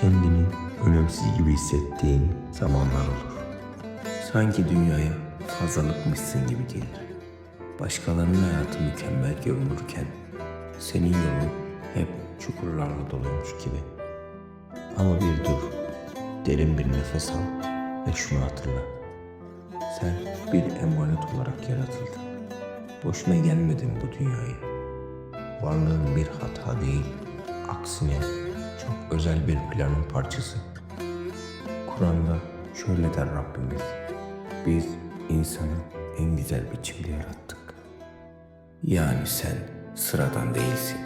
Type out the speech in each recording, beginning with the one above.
kendini önemsiz gibi hissettiğin zamanlar olur. Sanki dünyaya fazlalıkmışsın gibi gelir. Başkalarının hayatı mükemmel görünürken senin yolun hep çukurlarla doluymuş gibi. Ama bir dur, derin bir nefes al ve şunu hatırla. Sen bir emanet olarak yaratıldın. Boşuna gelmedin bu dünyaya. Varlığın bir hata değil, aksine özel bir planın parçası. Kur'an'da şöyle der Rabbimiz. Biz insanı en güzel biçimde yarattık. Yani sen sıradan değilsin.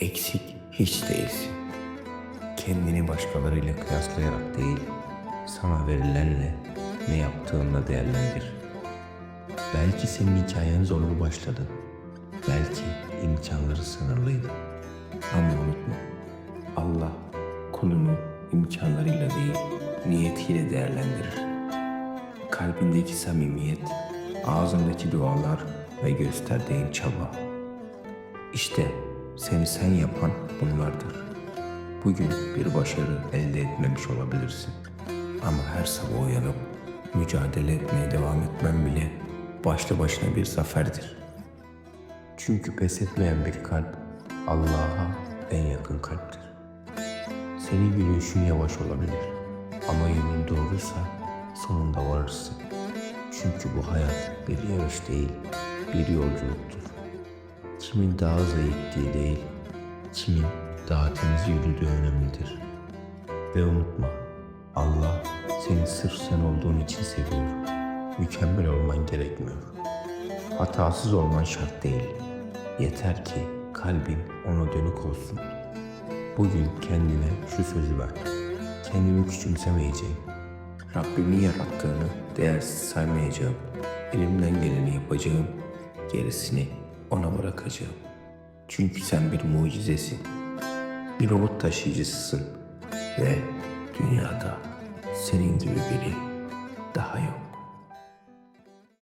Eksik hiç değilsin. Kendini başkalarıyla kıyaslayarak değil, sana verilenle ne yaptığınla değerlendir. Belki senin hikayen zorlu başladı. Belki imkanları sınırlıydı. Ama unutma, imkanlarıyla değil, niyetiyle değerlendirir. Kalbindeki samimiyet, ağzındaki dualar ve gösterdiğin çaba. İşte seni sen yapan bunlardır. Bugün bir başarı elde etmemiş olabilirsin. Ama her sabah uyanıp mücadele etmeye devam etmen bile başlı başına bir zaferdir. Çünkü pes etmeyen bir kalp Allah'a en yakın kalptir. Senin yürüyüşün yavaş olabilir ama yönün doğruysa sonunda varırsın. Çünkü bu hayat bir yarış değil, bir yolculuktur. Kimin daha zayıf gittiği değil, kimin daha temiz yürüdüğü önemlidir. Ve unutma, Allah seni sırf sen olduğun için seviyor. Mükemmel olman gerekmiyor. Hatasız olman şart değil. Yeter ki kalbin ona dönük olsun. Bugün kendine şu sözü ver. Kendimi küçümsemeyeceğim. Rabbimin yarattığını değersiz saymayacağım. Elimden geleni yapacağım. Gerisini ona bırakacağım. Çünkü sen bir mucizesin. Bir umut taşıyıcısısın. Ve dünyada senin gibi biri daha yok.